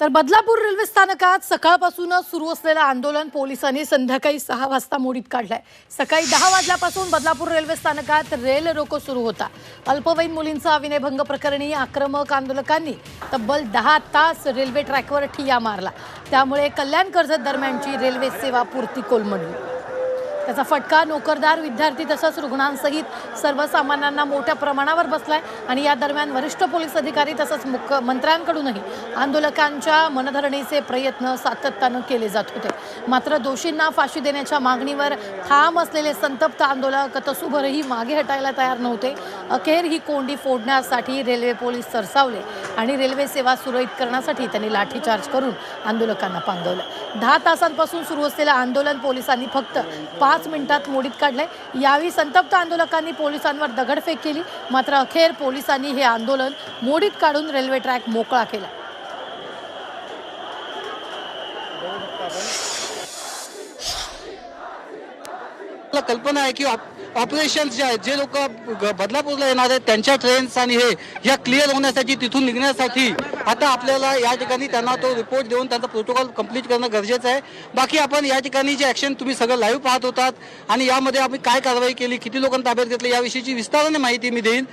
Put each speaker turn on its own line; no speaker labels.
तर बदलापूर रेल्वे स्थानकात सकाळपासूनच सुरू असलेलं आंदोलन पोलिसांनी संध्याकाळी सहा वाजता मोडीत काढलंय. सकाळी दहा वाजल्यापासून बदलापूर रेल्वे स्थानकात रेल रोको सुरू होता. अल्पवयीन मुलींचा विनयभंग प्रकरणी आक्रमक आंदोलकांनी तब्बल दहा तास रेल्वे ट्रॅकवर ठिया मारला. त्यामुळे कल्याण कर्जत दरम्यानची रेल्वे सेवा पुरती कोलमडली. त्याचा फटका नोकरदार विद्यार्थी तसंच रुग्णांसहित सर्वसामान्यांना मोठ्या प्रमाणावर बसलाय. आणि या दरम्यान वरिष्ठ पोलीस अधिकारी तसंच मुख्य मंत्र्यांकडूनही आंदोलकांच्या मनधरणीचे प्रयत्न सातत्यानं केले जात होते. मात्र दोषींना फाशी देण्याच्या मागणीवर ठाम असलेले संतप्त आंदोलक तसूभरही मागे हटायला तयार नव्हते. अखेर ही कोंडी फोडण्यासाठी रेल्वे पोलीस सरसावले. आणि रेल्वे सेवा सुरळीत करण्यासाठी त्यांनी लाठीचार्ज करून आंदोलकांना पांगवलं. दहा तासांपासून सुरू असलेलं आंदोलन पोलिसांनी फक्त पाच मिनिटात मोडीत काढलंय. यावेळी संतप्त आंदोलकांनी पोलिसांवर दगडफेक केली. मात्र अखेर पोलिसांनी हे आंदोलन मोडीत काढून रेल्वे ट्रॅक मोकळा केला.
मला कल्पना आहे की ऑपरेशन जे आहेत जे लोक बदलापूरला येणार आहेत त्यांच्या ट्रेन्स आणि हे या क्लिअर होण्यासाठी तिथून निघण्यासाठी आता आपल्याला या ठिकाणी त्यांना तो रिपोर्ट देऊन त्यांचा प्रोटोकॉल कंप्लीट करणं गरजेचं आहे. बाकी आपण या ठिकाणी जे ॲक्शन तुम्ही सगळं लाईव्ह पाहत होतात आणि यामध्ये आम्ही काय कारवाई केली किती लोकांना ताब्यात घेतलं याविषयीची विस्ताराने माहिती मी देईन.